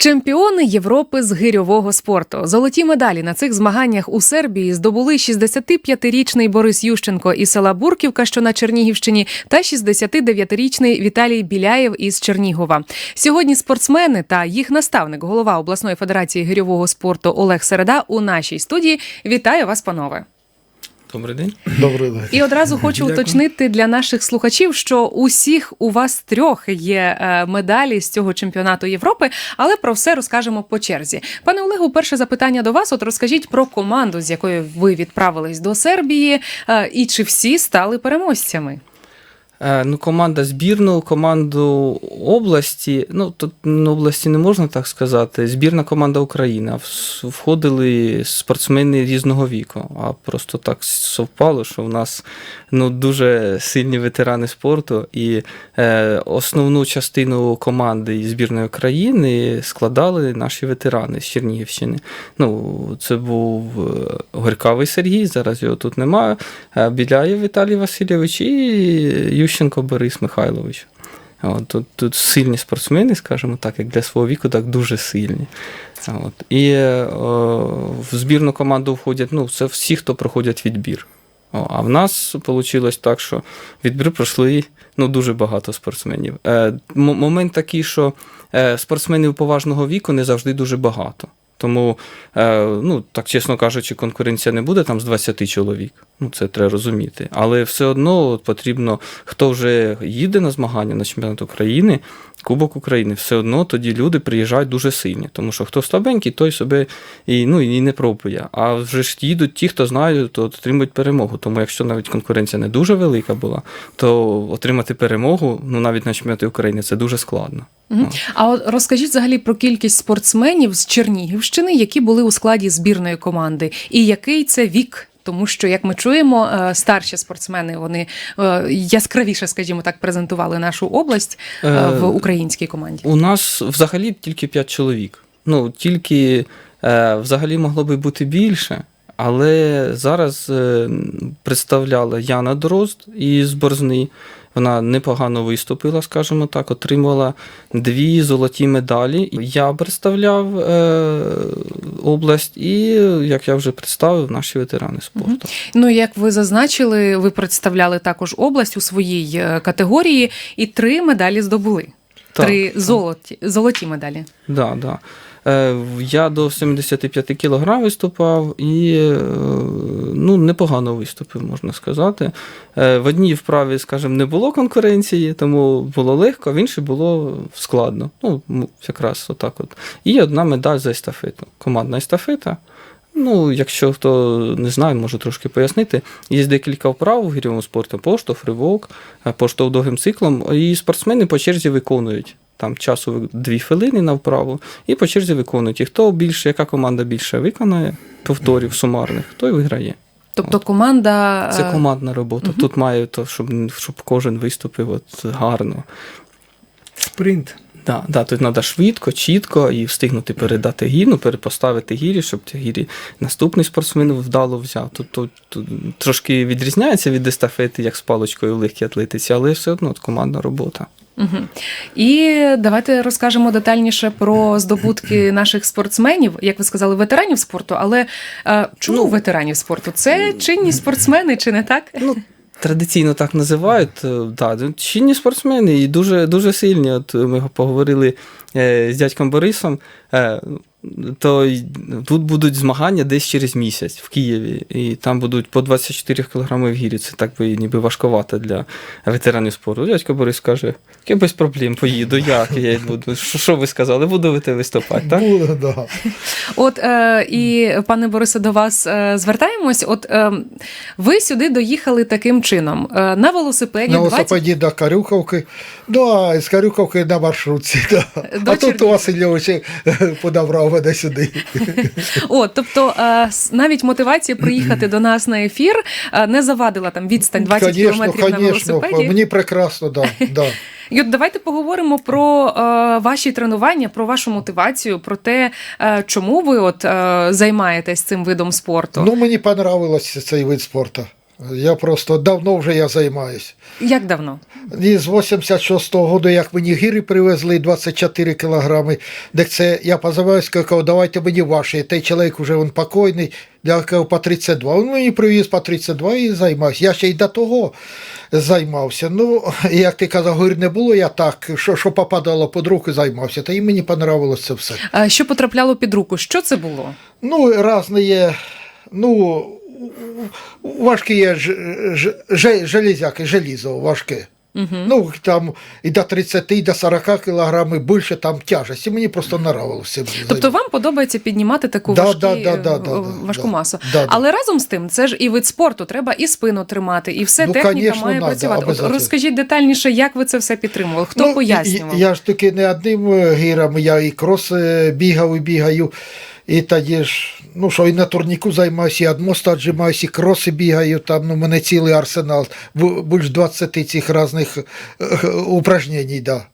Чемпіони Європи з гирьового спорту. Золоті медалі на цих змаганнях у Сербії здобули 65-річний Борис Ющенко із села Бурківка, що на Чернігівщині, та 69-річний Віталій Біляєв із Чернігова. Сьогодні спортсмени та їх наставник, голова обласної федерації гирьового спорту Олег Середа у нашій студії. Вітаю вас, панове! Добрий день. Добрий день. І одразу хочу Дякую. уточнити для наших слухачів, що усіх у вас трьох є е, медалі з цього чемпіонату Європи, але про все розкажемо по черзі. Пане Олегу, перше запитання до вас. От розкажіть про команду, з якою ви відправились до Сербії, е, і чи всі стали переможцями? Е, Ну, команда збірну, команду області. Ну, тут ну, області не можна так сказати. Збірна команда України. Входили спортсмени різного віку. А просто так совпало, що в нас ну, дуже сильні ветерани спорту. І е, основну частину команди збірної країни складали наші ветерани з Чернігівщини. Ну, це був е, Горькавий Сергій, зараз його тут немає. е, Біляєв Віталій Васильович і Ющенко Борис Михайлович. От, тут, тут сильні спортсмени, скажімо так, як для свого віку, так дуже сильні. От. І е, в збірну команду входять ну, це всі, хто проходять відбір. О, а в нас вийшло так, що відбір пройшли ну, дуже багато спортсменів. Е, момент такий, що е, спортсменів поважного віку не завжди дуже багато. Тому, е, ну, так чесно кажучи, конкуренція не буде там з 20 чоловік. Ну, це треба розуміти. Але все одно потрібно, хто вже їде на змагання на чемпіонат України, Кубок України, все одно тоді люди приїжджають дуже сильні. Тому що хто слабенький, той себе і, ну, і не пробує. А вже ж їдуть ті, хто знають, то отримують перемогу. Тому якщо навіть конкуренція не дуже велика була, то отримати перемогу, ну навіть на чемпіонаті України, це дуже складно. Мгм. А от розкажіть взагалі про кількість спортсменів з Чернігівщини, які були у складі збірної команди, і який це вік. Тому що, як ми чуємо, е, старші спортсмени вони е, яскравіше, скажімо так, презентували нашу область е, в українській команді. У нас взагалі тільки 5 чоловік. Ну, тільки взагалі могло би бути більше, але зараз представляла Яна Дрозд із Борзни. Вона непогано виступила, скажімо так, отримала дві золоті медалі. Я представляв е, область, і, як я вже представив, наші ветерани спорту. Ну як ви зазначили, ви представляли також область у своїй е, категорії, і три медалі здобули. Так, три так. золоті золоті медалі. Да, да. Е, Я до 75 кг виступав і е, ну, непогано виступив, можна сказати. Е, В одній вправі, скажімо, не було конкуренції, тому було легко, а в іншій було складно. Ну, якраз отак от. І одна медаль за естафету. Командна естафета. Ну, якщо хто не знає, можу трошки пояснити. Є декілька вправ у гірьовому спорту: поштовх, ривок, е, поштовх довгим циклом. І спортсмени по черзі виконують. Там часу дві хвилини на вправу, і по черзі виконують. І хто більше, яка команда більше виконає повторів сумарних, той виграє. Тобто команда Це е, командна робота. мгм. Тут має то, щоб, щоб кожен виступив от гарно. Спринт. Да, да, тут треба швидко, чітко і встигнути передати гірну, перепоставити гірі, щоб гірі наступний спортсмен вдало взяв. Тут, тут, тут трошки відрізняється від естафети, як з паличкою в легкій атлетиці, але все одно командна робота. Мгм. І давайте розкажемо детальніше про здобутки наших спортсменів, як ви сказали, ветеранів спорту. Але е, чому Ну, ветеранів спорту? Це чинні спортсмени, чи не так? Ну, традиційно так називають. е, Да, чинні спортсмени і дуже, дуже сильні. От ми поговорили е, з дядьком Борисом. Е, то тут будуть змагання десь через місяць в Києві, і там будуть по 24 кг в гірі. Це так би ніби важковато для ветеранів спорту. Дядько Борис каже: я без проблем поїду. Як я буду? Що, що ви сказали? Буду ви виступати, так? Буде, да. От е, і пане Борисе, до вас е, звертаємось. От е, ви сюди доїхали таким чином е, на велосипеді На 20... до Карюковки, ну а з Карюковки на маршрутці. Да. До а тут Чернігова. Васильович подобрав мене сюди. От, тобто е, навіть мотивація приїхати до нас на ефір е, не завадила там відстань 20 Конечно, кілометрів на велосипеді. Мені прекрасно, да, да. І от давайте поговоримо про е, ваші тренування, про вашу мотивацію, про те, е, чому ви от е, займаєтесь цим видом спорту. Ну, мені понравилось цей вид спорту. Я просто давно вже я займаюсь. Як давно? І з 86-го року, як мені гири привезли 24 кілограми, так це я позиваюсь, кажу, давайте мені ваші. Той чоловік вже він покойний, я кажу, по 32. Він мені привіз по 32 і займався. Я ще й до того займався. Ну, як ти казав, гир не було, я так, що, що попадало під руки, займався. Та і мені понравилось це все. А Що потрапляло під руку? Що це було? Ну, різні є, ну, важкі є ж, ж, ж, железяки, желізо важке. Угу. Ну, там і до 30, і до 40 кілограмів більше там тяжесті. Мені просто нравилося. Тобто вам подобається піднімати таку Да, важкі, да, да, да, да, да, важку да. масу. Да, да. Але разом з тим, це ж і вид спорту, треба і спину тримати, і все Ну, техніка конечно, має надо, працювати. От розкажіть детальніше, як ви це все підтримували? Хто Ну, пояснював? Я, я ж таки не одним е, гіром, я і крос е, бігав і бігаю. І тоді ж, ну що, і на турніку займаюся, і від моста віджимаюся, і кроси бігаю, там ну, мене цілий арсенал, більш 20 цих різних е, е, упражнень, да.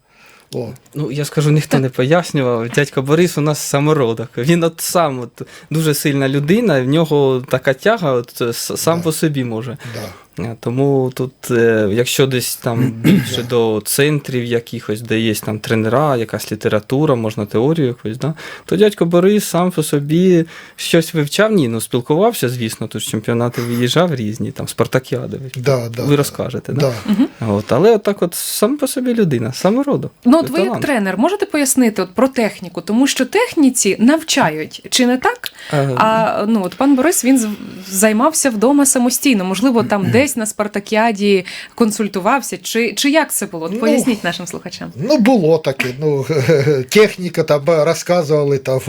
О. Ну, я скажу, ніхто не пояснював. Дядько Борис у нас самородок. Він от сам от, дуже сильна людина, в нього така тяга, от, е, сам Да. по собі може. Да. Е, Тому тут, е, якщо десь там більше до центрів якихось, де є там тренера, якась література, можна теорію якусь, да, то дядько Борис сам по собі щось вивчав. Ні, ну спілкувався, звісно, тут чемпіонати виїжджав різні, там спартакіади. Да, да, Ви да. розкажете, да? Да. От, але отак от сам по собі людина, самородок. Ну, от ви як тренер можете пояснити от про техніку, тому що техніці навчають, чи не так? Е, А ну от пан Борис він займався вдома самостійно. Можливо, там десь на спартакіаді консультувався, чи, чи як це було? Ну, Поясніть нашим слухачам. Ну, було таке. Ну, техніка там е, розказували, там,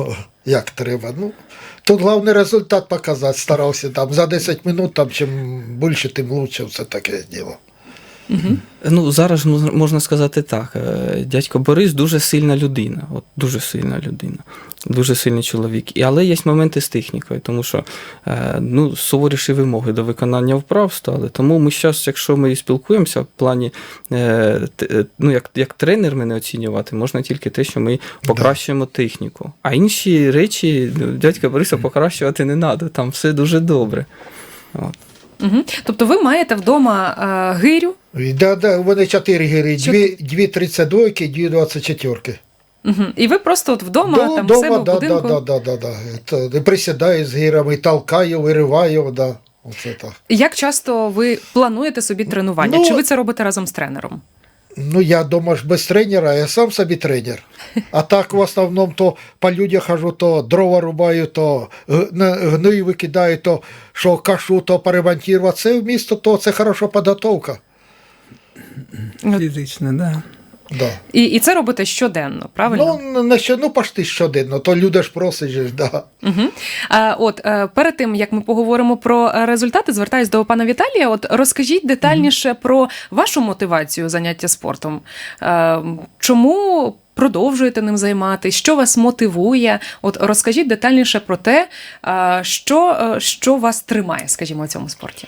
як треба. Ну, тут головний результат показати. Старався там за 10 минут, там, чим більше, тим лучше все таке діло. Ну, зараз можна сказати так. е, Дядько Борис дуже сильна людина. От дуже сильна людина, дуже сильний чоловік. І, але є моменти з технікою, тому що е, ну, суворіші вимоги до виконання вправ стали. Тому ми зараз, якщо ми спілкуємося в плані, е, ну, як, як тренер мене оцінювати, можна тільки те, що ми покращуємо техніку. А інші речі ну, дядька Бориса покращувати не треба, там все дуже добре. От. Угу. Тобто ви маєте вдома а, гирю, І, да, да, у мене чотири гири, дві, дві 32 дві 24. угу. і ви просто от вдома До- там в себе да, в будинку. да, да, да, да, да. Присідаю з гирами, толкаю, вириваю, да. Оце так. Як часто ви плануєте собі тренування? Ну, чи ви це робите разом з тренером? Ну, я дома ж без тренера, я сам собі тренер. А так в основному то по людях хожу, то дрова рубаю, то г- викидаю, то що кашу, то поремонтувати. Це в місто, то це хороша підготовка. Фізично, да. Да. І, і це робите щоденно, правильно? Ну, на що, ну, почти щоденно, то люди ж просять, же ж, да. Угу. А, от е, перед тим як ми поговоримо про результати, звертаюсь до пана Віталія. От розкажіть детальніше про вашу мотивацію заняття спортом. Е, чому продовжуєте ним займатися? Що вас мотивує? От розкажіть детальніше про те, е, що, що вас тримає, скажімо, у цьому спорті.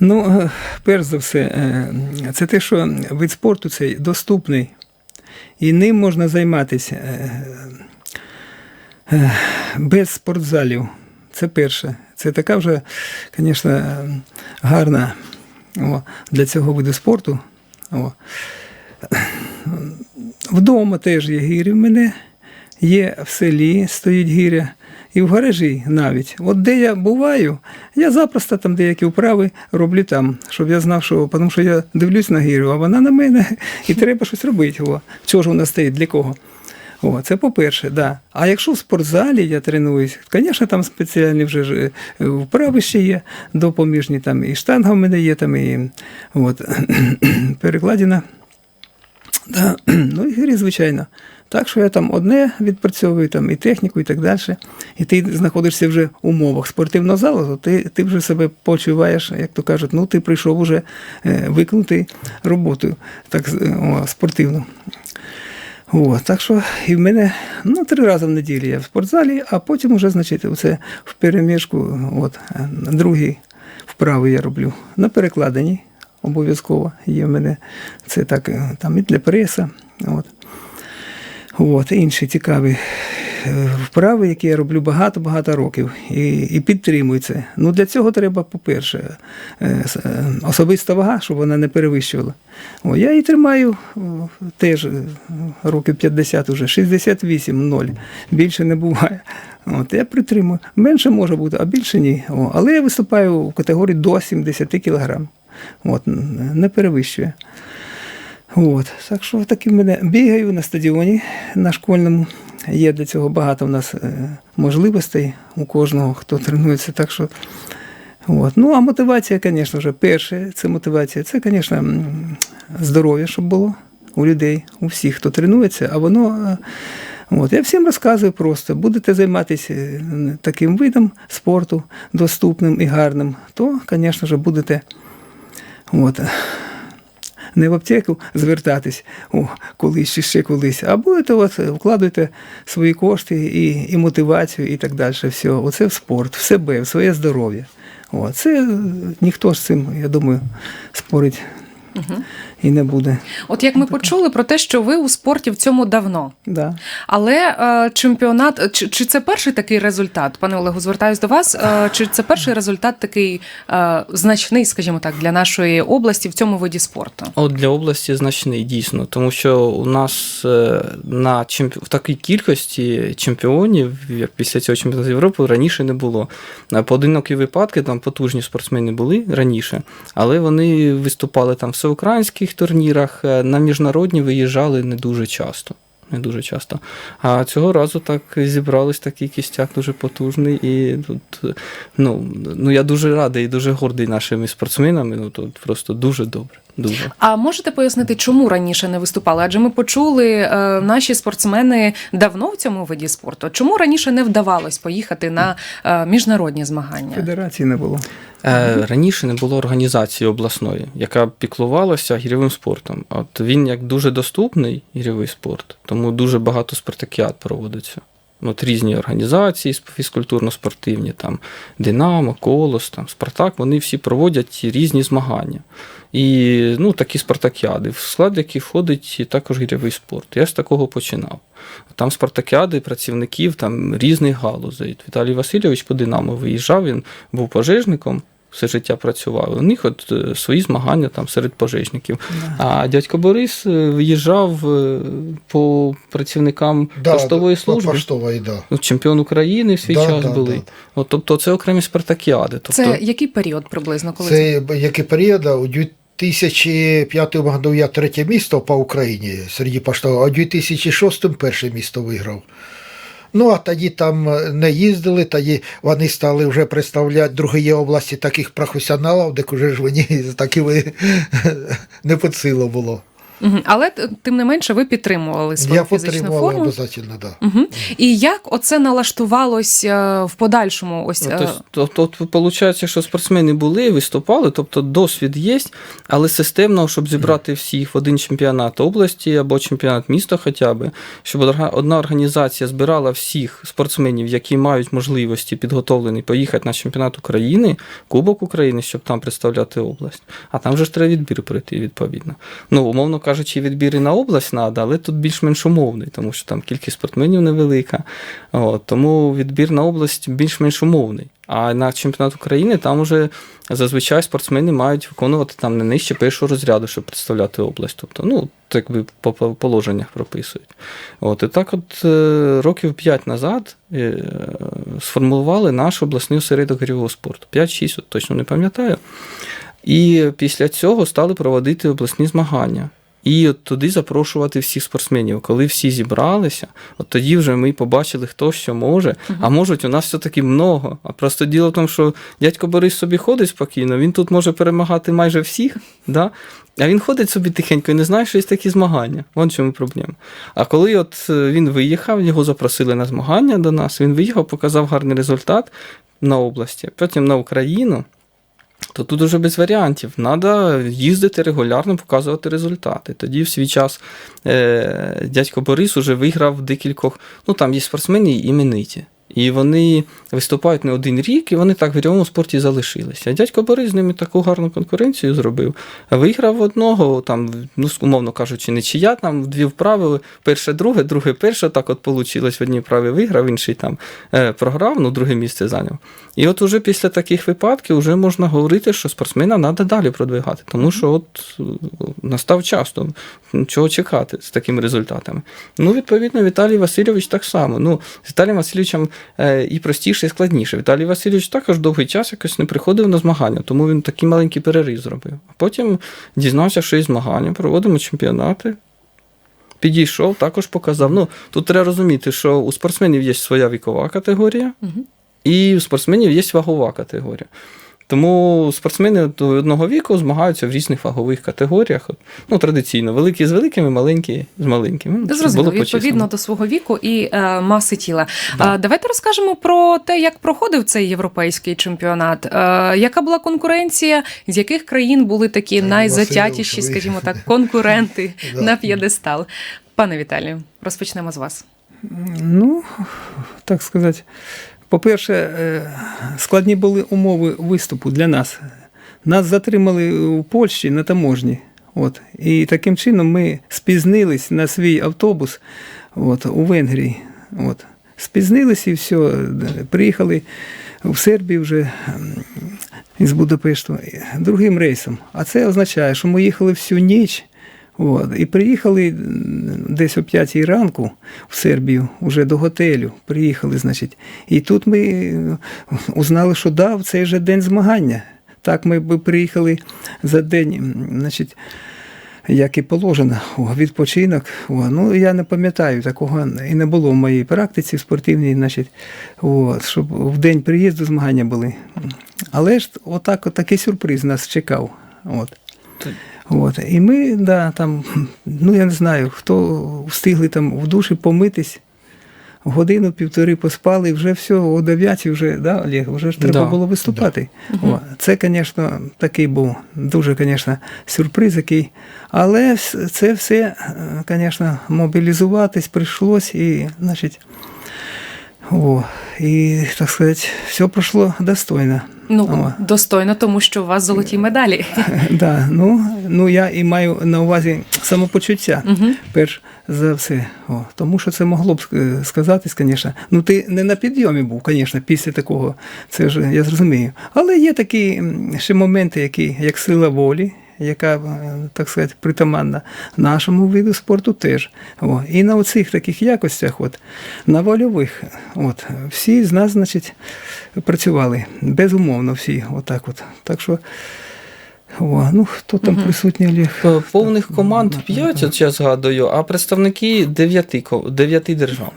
Ну, е, перш за все, е, це те, що вид спорту цей доступний, і ним можна займатися е, без спортзалів. Це перше. Це така вже, звісно, гарна о, для цього виду спорту. О. Вдома теж є гірі в мене, є в селі стоїть гіря, і в гаражі навіть. От де я буваю, я запросто там деякі вправи роблю там, щоб я знав, що тому що я дивлюсь на гірю, а вона на мене, і треба щось робити. О. Чого ж вона стоїть, для кого? О, це по-перше, да. А якщо в спортзалі я тренуюсь, звісно, там спеціальні вже е, вправи ще є, допоміжні, там і штанга в мене є, там і от, перекладина. Да. Ну і гирі, звичайно. Так що я там одне відпрацьовую, там і техніку, і так далі. І ти знаходишся вже в умовах спортивного залу, то ти, ти вже себе почуваєш, як то кажуть, ну ти прийшов уже е, виконати роботу так, е, о, спортивну. О, так що і в мене ну, три рази в неділю я в спортзалі, а потім уже, значить, оце в переміжку, от, е, другі вправи я роблю на перекладині. Обов'язково є в мене це так, там і для преса. От. От, інші цікаві е, вправи, які я роблю багато-багато років, і, і підтримую це. Ну для цього треба, по-перше, е, е, особиста вага, щоб вона не перевищувала. О, я її тримаю теж років 50 уже, 68-0. Більше не буває. От, я притримую. Менше може бути, а більше ні. О, але я виступаю в категорії до 70 кг. От, не перевищує. От, так що таки мене бігаю на стадіоні на школьному. Є для цього багато в нас е, можливостей у кожного, хто тренується. Так що, от. Ну, а мотивація, звісно ж, перше, це мотивація, це, звісно, здоров'я, щоб було у людей, у всіх, хто тренується, а воно. е, От, я всім розказую просто, будете займатися е, таким видом спорту, доступним і гарним, то, звісно ж, будете от, не в аптеку звертатись, о, колись чи ще колись, а будете от, вкладуйте свої кошти і, і мотивацію, і так далі. Все. Оце в спорт, в себе, в своє здоров'я. О, це е, ніхто з цим, я думаю, спорить і не буде. От як ми почули про те, що ви у спорті в цьому давно. Да. Але е, чемпіонат, чи, чи це перший такий результат, пане Олегу, звертаюсь до вас. Е, чи це перший результат такий е, значний, скажімо так, для нашої області в цьому виді спорту? От для області значний дійсно, тому що у нас е, на чемпі... в такій кількості чемпіонів, як після цього чемпіонату Європи, раніше не було. Е, Поодинокі випадки, там потужні спортсмени були раніше, але вони виступали там в всеукраїнських турнірах, е, на міжнародні виїжджали не дуже часто. Не дуже часто. А цього разу так зібрались такий кістяк дуже потужний. І тут, ну, ну я дуже радий і дуже гордий нашими спортсменами. Ну тут просто дуже добре. Дуже. А можете пояснити, чому раніше не виступали? Адже ми почули, е, наші спортсмени давно в цьому виді спорту. Чому раніше не вдавалось поїхати на е, міжнародні змагання? Федерації не було. Е, Раніше не було організації обласної, яка піклувалася гірьовим спортом. От він як дуже доступний гірьовий спорт, тому дуже багато спартакіад проводиться. От різні організації фізкультурно-спортивні, там Динамо, Колос, там Спартак, вони всі проводять різні змагання. І ну, такі спартакіади, в склад яких входить також гірьовий спорт. Я з такого починав. Там спартакіади працівників там, різних галузей. Віталій Васильович по Динамо виїжджав, він був пожежником. Все життя працював. У них от е, свої змагання там серед пожежників. А дядько Борис е, виїжджав е, по працівникам поштової служби. Поштової, да. Ну, Чемпіон України в свій Да, час да, були. да. От, тобто це окремі спартакіади. Тобто, Це який період приблизно, коли Це який період? У 2005 году я третє місто по Україні серед поштових, а у 2006 перше місто виграв. Ну, а тоді там е, не їздили, тоді вони стали вже представляти другі області таких професіоналів, де вже ж мені таки не під силу було. Але тим не менше ви підтримували свою Я фізичну підтримував форму. обов'язково, да. Угу. І як оце налаштувалось е, в подальшому? Ось Ну, е, Тобто, тобто, виходить, що спортсмени були, виступали, тобто досвід є, але системно, щоб зібрати всіх в один чемпіонат області або чемпіонат міста хоча б, щоб одна організація збирала всіх спортсменів, які мають можливості підготовлені поїхати на чемпіонат України, Кубок України, щоб там представляти область. А там же ж треба відбір пройти відповідно. Ну, умовно кажучи, відбір і на область треба, але тут більш-менш умовний, тому що там кількість спортсменів невелика. От, тому відбір на область більш-менш умовний. А на чемпіонат України там уже зазвичай спортсмени мають виконувати там не нижче першого розряду, щоб представляти область. Тобто, ну, так би по по положеннях прописують. От, і так, от е, років 5 назад е, сформували наш обласний осередок гірьового спорту. 5-6, точно не пам'ятаю. І після цього стали проводити обласні змагання. І от туди запрошувати всіх спортсменів. Коли всі зібралися, от тоді вже ми побачили, хто що може. А можуть у нас все-таки много. А просто діло в тому, що дядько Борис собі ходить спокійно, він тут може перемагати майже всіх, да? а він ходить собі тихенько і не знає, що є такі змагання. Вон чому проблема. А коли от е, він виїхав, його запросили на змагання до нас, він виїхав, показав гарний результат на області, потім на Україну то тут уже без варіантів. Треба їздити регулярно, показувати результати. Тоді в свій час е, дядько Борис уже виграв декількох. Ну там є спортсмени імениті. І вони виступають не один рік, і вони так в гірьовому спорті залишилися. Дядько Борис з ними таку гарну конкуренцію зробив. Виграв одного, там, ну, умовно кажучи, не чия, там дві вправи, перше, друге, друге, перше, так от вийшло, в одній вправі виграв, інший там е, програв, ну, друге місце зайняв. І от уже після таких випадків вже можна говорити, що спортсмена треба далі продвигати, тому що от е, настав час, то чого чекати з такими результатами. Ну, відповідно, Віталій Васильович так само. Ну, з Віталієм Васильовичем і простіше, і складніше. Віталій Васильович також довгий час якось не приходив на змагання, тому він такий маленький перерив зробив. А потім дізнався, що є змагання, проводимо чемпіонати. Підійшов, також показав. Ну, тут треба розуміти, що у спортсменів є своя вікова категорія, угу. і у спортсменів є вагова категорія. Тому спортсмени до одного віку змагаються в різних вагових категоріях. От, Ну, традиційно, великі з великими, маленькі з маленькими. Ну, Зрозуміло, відповідно до свого віку і е, маси тіла. Да. А, давайте розкажемо про те, як проходив цей європейський чемпіонат. Е, яка була конкуренція? З яких країн були такі Е, найзатятіші, скажімо так, конкуренти Да. на п'єдестал? Пане Віталію, розпочнемо з вас. Ну, так сказати, по-перше, е, складні були умови виступу для нас. Нас затримали у Польщі на таможні. От. І таким чином ми спізнились на свій автобус от, у Венгрії. От. Спізнились і все. Приїхали в Сербію вже із Будапешту другим рейсом. А це означає, що ми їхали всю ніч. От, і приїхали десь о 5 ранку в Сербію, вже до готелю. Приїхали, значить. І тут ми узнали, що да, в цей же день змагання. Так ми б приїхали за день, значить, як і положено, о, відпочинок. О, ну, я не пам'ятаю, такого і не було в моїй практиці спортивній, значить, от, щоб в день приїзду змагання були. Але ж отак, такий сюрприз нас чекав. От. От. І ми, да, там, ну я не знаю, хто встигли там в душі помитись, годину-півтори поспали, і вже все, о 9 вже, да, Олег, вже ж треба Да. було виступати. О, це, звісно, такий був дуже, звісно, сюрприз який. Але це все, звісно, мобілізуватись прийшлось і, значить, о, і, так сказати, все пройшло достойно. Ну, О. достойно, тому що у вас золоті медалі. Да, ну, ну я і маю на увазі самопочуття, Мгм. перш за все. О, тому що це могло б е, сказатись, звісно. Ну, ти не на підйомі був, звісно, після такого, це ж я зрозумію. Але є такі ще моменти, які, як сила волі, яка, е, так сказати, притаманна нашому виду спорту теж. О, і на оцих таких якостях, от, на вольових, от, всі з нас, значить, працювали безумовно всі. Отак от. Так що. О, ну хто там присутній Олег? Е, Повних команд 5, от я згадую, а представники 9, 9 держав.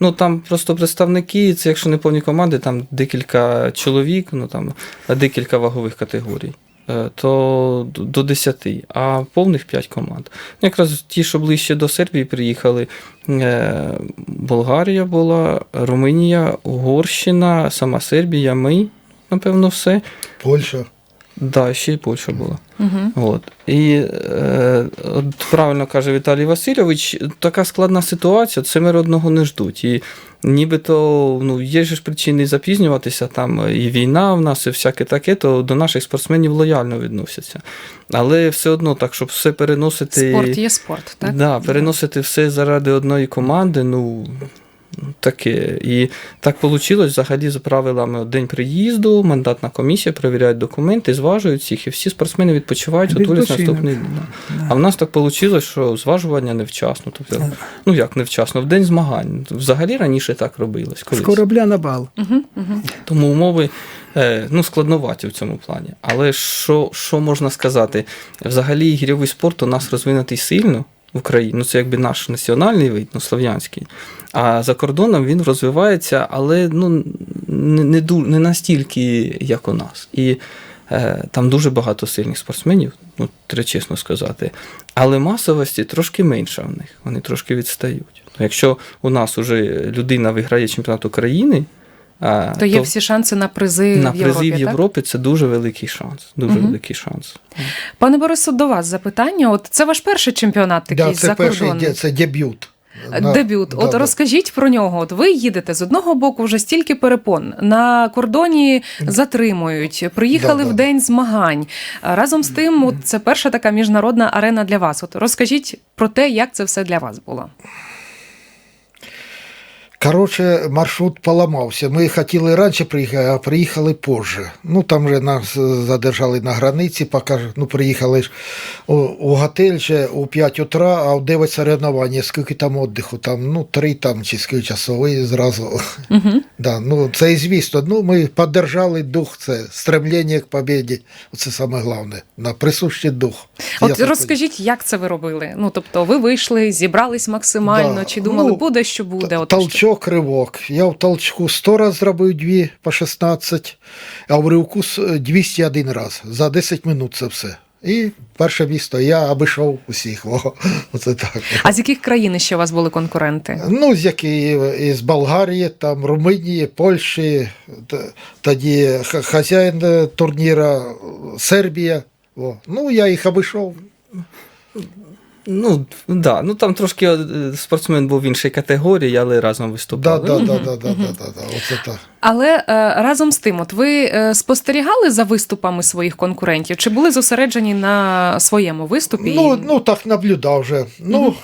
Ну там просто представники, це якщо не повні команди, там декілька чоловік, ну там декілька вагових категорій. Е, То до 10, а повних 5 команд. Якраз ті, що ближче до Сербії приїхали, е, Болгарія була, Румунія, Угорщина, сама Сербія, ми, напевно, все. Польща. Да, ще й Польща була. Угу. От. І е, от правильно каже Віталій Васильович, така складна ситуація, це мир одного не ждуть. І нібито ну, є ж причини запізнюватися, там і війна в нас, і всяке таке, то до наших спортсменів лояльно відносяться. Але все одно так, щоб все переносити. Спорт є спорт, так? Да, переносити все заради одної команди, ну. Таке. І так вийшло взагалі за правилами день приїзду, мандатна комісія перевіряють документи, зважують всіх, і всі спортсмени відпочивають, готуються Відпочинок. наступний день. да. А в нас так вийшло, що зважування невчасно. Тобто, ну як невчасно, в день змагань. Взагалі раніше так робилось. З корабля на бал. Угу, угу. Тому умови е, ну, складноваті в цьому плані. Але що, що можна сказати? Взагалі гірьовий спорт у нас розвинутий сильно в Україні. Ну, це якби наш національний вид, ну, слов'янський. А за кордоном він розвивається, але ну, не, не, не настільки, як у нас. І е, там дуже багато сильних спортсменів, ну, треба чесно сказати. Але масовості трошки менша в них, вони трошки відстають. Якщо у нас уже людина виграє чемпіонат України, То є всі шанси на призи на в призи Європі, в так? Європі це дуже великий шанс. Дуже Мгм. великий шанс. Пане Борису, до вас запитання. От це ваш перший чемпіонат такий Да, це за перший кордоном. це дебют. На- Дебют. да, От да. розкажіть про нього. От ви їдете з одного боку вже стільки перепон. На кордоні затримують, приїхали Да, да. в день змагань. Разом з тим, от це перша така міжнародна арена для вас. От розкажіть про те, як це все для вас було. Коротше, маршрут поламався. Ми хотіли раніше приїхати, а приїхали позже. Ну там же нас е, задержали на границі, поки ну, приїхали ж у, у готель ще у 5 утра, а в 9 соревнування. Скільки там віддиху? Там, ну, три там чи скільки часовий зразу. Угу. Да, ну, це і звісно. Ну, ми піддержали дух, це стремлення к побіді. Це саме головне. На присущий дух. Я От так розкажіть, як це ви робили? Ну тобто, ви вийшли, зібрались максимально, Да. чи думали, Ну, буде, що буде? От? Толчок, ривок. Я в толчку 100 раз зробив дві по 16, а в ривку 201 раз. За 10 минут це все. І перше місто я обійшов усіх. Оце так. А з яких країн ще у вас були конкуренти? Ну, з які із Болгарії, там, Румунії, Польщі, тоді хазяїн е, турніра Сербія. О. Ну, я їх обійшов. Ну, да. ну там трошки е, спортсмен був в іншій категорії, але разом виступали. да, да, да, да, да, да, да. Оце так. Але е, разом з тим, от ви е, спостерігали за виступами своїх конкурентів? Чи були зосереджені на своєму виступі? Ну, ну так наблюдав вже. Ну,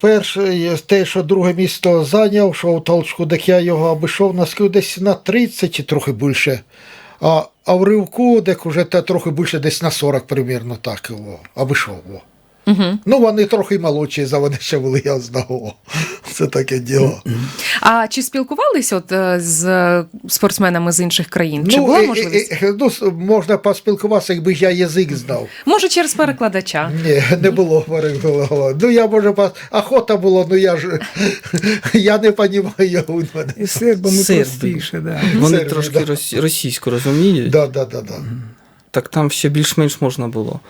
перше, те, що друге місто зайняв, що в толчку, так я його обійшов на скільки, десь на 30 чи трохи більше. А, а в ривку, так уже те трохи більше, десь на 40 примірно так його обійшов. Угу. Ну, вони трохи молодші, за вони ще були, я знав. О. Це таке діло. А чи спілкувались от е, з спортсменами з інших країн? Чи була і- і- можливість? і- ну, можна поспілкуватися, якби я язик знав. Може, через перекладача? Ні, не було перекладу. Ну я може пос- охота було, ну я ж я не розумію мене. І сербами простіше, да. Вони Сербі, трошки да. російську розуміють, Да, да, да, да. так там ще більш-менш можна було.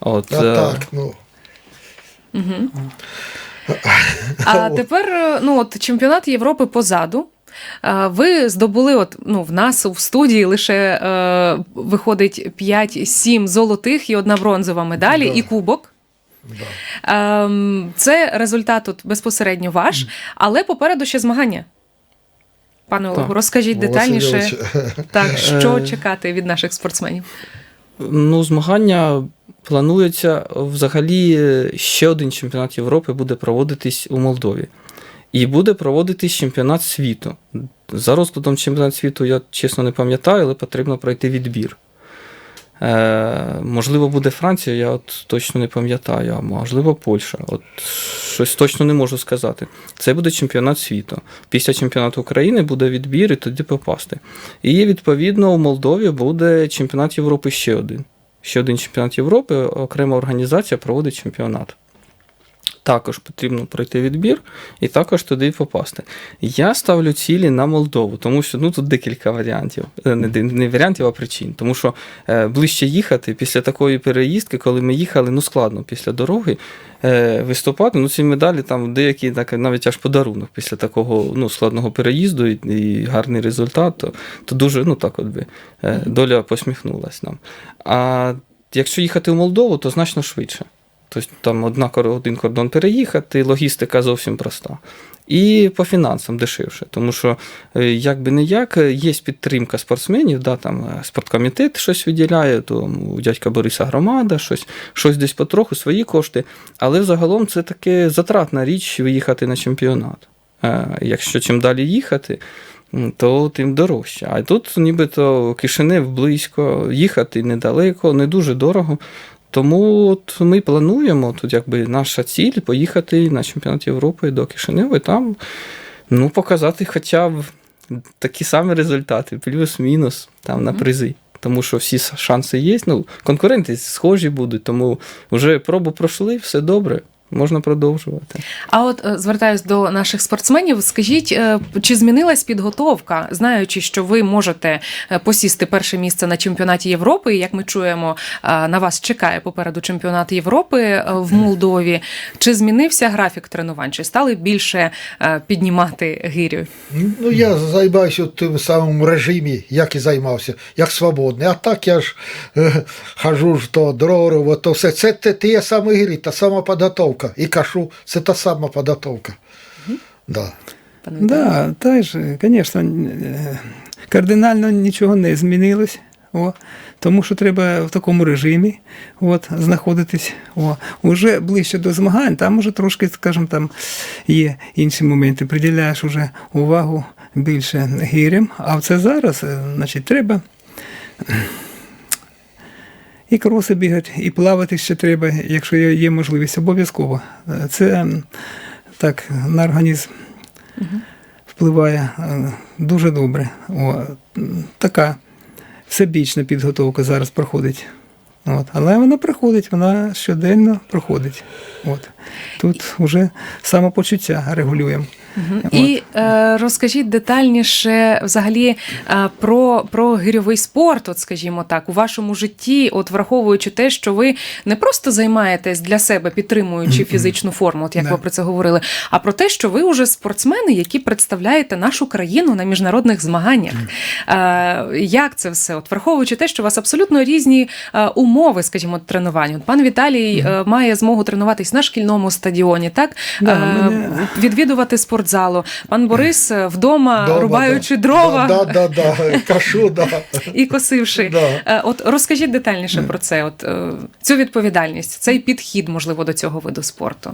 От, А е, так, ну. А тепер е, ну от чемпіонат Європи позаду. Ви здобули, от ну в нас в студії лише е, виходить 5-7 золотих і одна бронзова медалі, Да. і кубок. Да. Ем, Це результат от безпосередньо ваш, але попереду ще змагання. Пане Олегу, розкажіть детальніше, Васильович, так, що Е, чекати від наших спортсменів. Ну, змагання планується взагалі ще один чемпіонат Європи буде проводитись у Молдові. І буде проводитись чемпіонат світу. За розкладом чемпіонат світу я чесно не пам'ятаю, але потрібно пройти відбір. Е, можливо, буде Франція, я от точно не пам'ятаю, а можливо, Польща. От щось точно не можу сказати. Це буде чемпіонат світу. Після чемпіонату України буде відбір і тоді попасти. І відповідно у Молдові буде чемпіонат Європи ще один. Ще один чемпіонат Європи, окрема організація проводить чемпіонат. Також потрібно пройти відбір і також туди попасти. Я ставлю цілі на Молдову, тому що ну тут декілька варіантів. Е, Не, не варіантів, а причин. Тому що е, ближче їхати після такої переїздки, коли ми їхали, ну складно після дороги е, виступати. Ну ці медалі там деякі так, навіть аж подарунок після такого ну, складного переїзду і, і гарний результат, то, то дуже ну так от би е, доля посміхнулась нам. А якщо їхати в Молдову, то значно швидше. Тобто там одна, один кордон переїхати, логістика зовсім проста. І по фінансам дешевше, тому що е, як би не як, є підтримка спортсменів, да, там е, спорткомітет щось виділяє, то у дядька Бориса громада, щось, щось десь потроху, свої кошти. Але взагалом це таке затратна річ виїхати на чемпіонат. Е, Якщо чим далі їхати, то тим дорожче. А тут нібито Кишинев близько, їхати недалеко, не дуже дорого. Тому от ми плануємо тут, якби наша ціль поїхати на чемпіонат Європи до Кишинева і там ну, показати хоча б такі самі результати, плюс-мінус там на призи. Тому що всі шанси є. Ну, конкуренти схожі будуть, тому вже пробу пройшли, все добре, можна продовжувати. А от е, звертаюсь до наших спортсменів. Скажіть, е, чи змінилась підготовка, знаючи, що ви можете е, посісти перше місце на чемпіонаті Європи? і, Як ми чуємо, на вас чекає попереду чемпіонат Європи в Молдові. Чи змінився графік тренувань? Чи стали більше піднімати гирю? Ну, я займаюся тим самим режимі, як і займався, як свободний. А так я ж хожу ж то дророво, то все. Це те, те самі грі, та сама підготовка. І кажу, це та сама підготовка. Да. Да, та ж, звісно, е, кардинально нічого не змінилось. О, тому що треба в такому режимі от, знаходитись. О, уже ближче до змагань, там уже трошки, скажімо, там є інші моменти. Приділяєш уже увагу більше гірям. А це зараз, е, значить, треба і кроси бігати, і плавати ще треба, якщо є, можливість, обов'язково. Це так на організм впливає е, дуже добре. О, така всебічна підготовка зараз проходить. От. Але вона проходить, вона щоденно проходить. От. Тут вже самопочуття регулюємо. От. І е, розкажіть детальніше взагалі е, про, про гирьовий спорт, от скажімо так, у вашому житті, от враховуючи те, що ви не просто займаєтесь для себе, підтримуючи фізичну форму, от як Да. ви про це говорили, а про те, що ви вже спортсмени, які представляєте нашу країну на міжнародних змаганнях. Е, як це все? От враховуючи те, що у вас абсолютно різні е, умови, скажімо, тренування. От пан Віталій е, має змогу тренуватись на шкільному стадіоні, так Да, Е, мене- відвідувати спортзалу. Пан Борис е, вдома, Дома, рубаючи да. дрова Да, да, да, да. Кашу, да. і косивши. Да. Е, От розкажіть детальніше про це, от цю відповідальність, цей підхід, можливо, до цього виду спорту.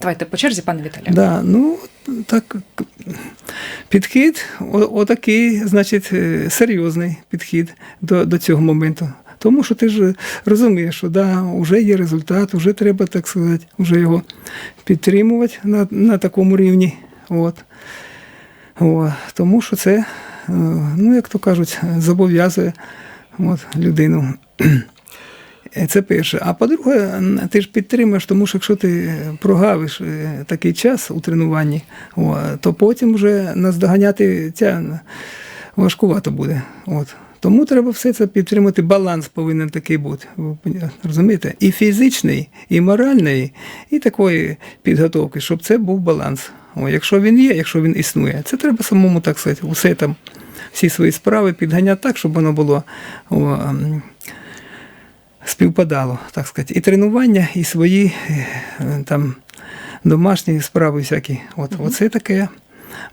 Давайте по черзі, пане Віталію. Да, ну, так, підхід отакий, значить, серйозний підхід до, до цього моменту. Тому що ти ж розумієш, що да, вже є результат, вже треба, так сказати, вже його підтримувати на, на такому рівні. От. О, тому що це, е, ну, як то кажуть, зобов'язує от, людину. Е, Це перше. А по-друге, ти ж підтримуєш, тому що якщо ти прогавиш е, такий час у тренуванні, то потім вже наздоганяти тя важкувато буде. От. Тому треба все це підтримати. Баланс повинен такий бути. Розумієте? І фізичний, і моральний, і такої підготовки, щоб це був баланс. О, якщо він є, якщо він існує, це треба самому так сказати, усе там, всі свої справи підганяти так, щоб воно було. О, співпадало, так сказати, і тренування, і свої е, там домашні справи всякі. От, Оце таке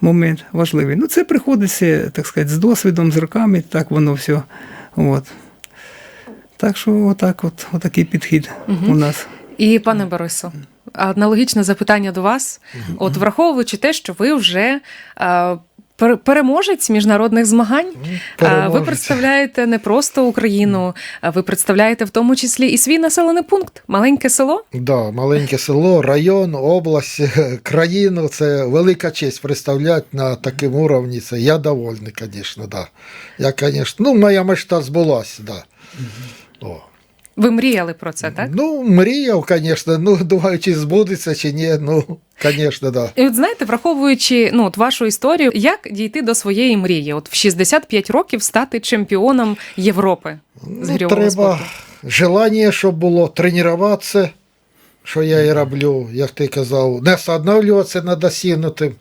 момент важливий. Ну, це приходиться, так сказати, з досвідом, з роками, так воно все. От. Так що отак, от, отакий підхід у нас. І пане Борисо, аналогічне запитання до вас. От враховуючи те, що ви вже е, переможець міжнародних змагань, е, ви представляєте не просто Україну, а ви представляєте в тому числі і свій населений пункт, маленьке село. Да, маленьке село, район, область, країну. Це велика честь представляти на такому уровні. Це я довольний, звісно, да. Я, звісно, ну, моя мечта збулася, да. Ви мріяли про це, так? Ну, мріяв, звісно, ну, думаю, чи збудеться, чи ні, ну, звісно, да. І от знаєте, враховуючи ну, от вашу історію, як дійти до своєї мрії? От в 65 років стати чемпіоном Європи з Ну, треба спорту. желання, щоб було тренуватися, що я і роблю, як ти казав, не останавливатися на досягнутим.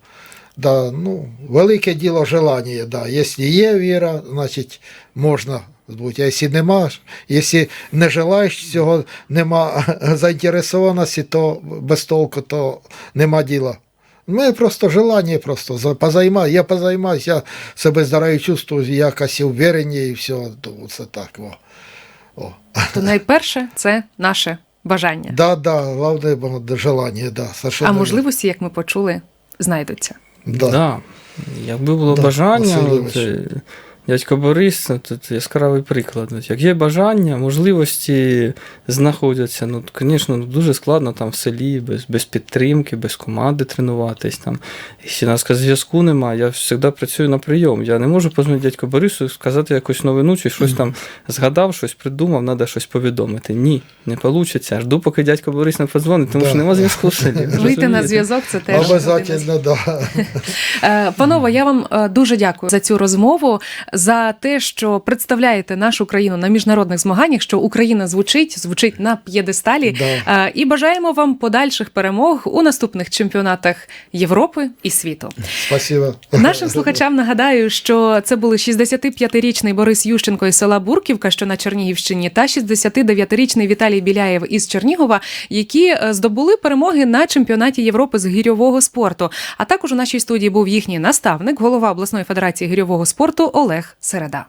Да, ну, велике діло желання, да. Якщо є віра, значить можна бути. А якщо нема, якщо не желаєш цього, нема заінтересованості, то без толку, то нема діла. У мене просто желання просто за- позаймаю. Я позаймаюся, я себе здоров'я чувствую, якось уверені і все. То це так. О. О. То найперше це наше бажання. Да, да, головне желання, да, совершенно А можливості, як ми почули, знайдуться. Да. Да. Якби було Да, бажання, Дядько Борис, ну, тут яскравий приклад. Як є бажання, можливості знаходяться. Ну, звісно, ну, дуже складно там в селі, без, без підтримки, без команди тренуватись. Там. Якщо нас зв'язку немає, я завжди працюю на прийом. Я не можу позвонити дядько Борису сказати якусь новину, чи щось там згадав, щось придумав, треба щось повідомити. Ні, не вийде. Жду, поки дядько Борис не подзвонить, тому Да. що нема зв'язку в селі. Вийти на зв'язок це теж. Обязательно, да. Е, Панове, я вам е, дуже дякую за цю розмову. За те, що представляєте нашу країну на міжнародних змаганнях, що Україна звучить, звучить на п'єдесталі. Да. Е, І бажаємо вам подальших перемог у наступних чемпіонатах Європи і світу. Спасибо. Нашим слухачам нагадаю, що це були 65-річний Борис Ющенко із села Бурківка, що на Чернігівщині, та 69-річний Віталій Біляєв із Чернігова, які е, здобули перемоги на чемпіонаті Європи з гірьового спорту. А також у нашій студії був їхній наставник, голова обласної федерації гірьового спорту Олег Середа.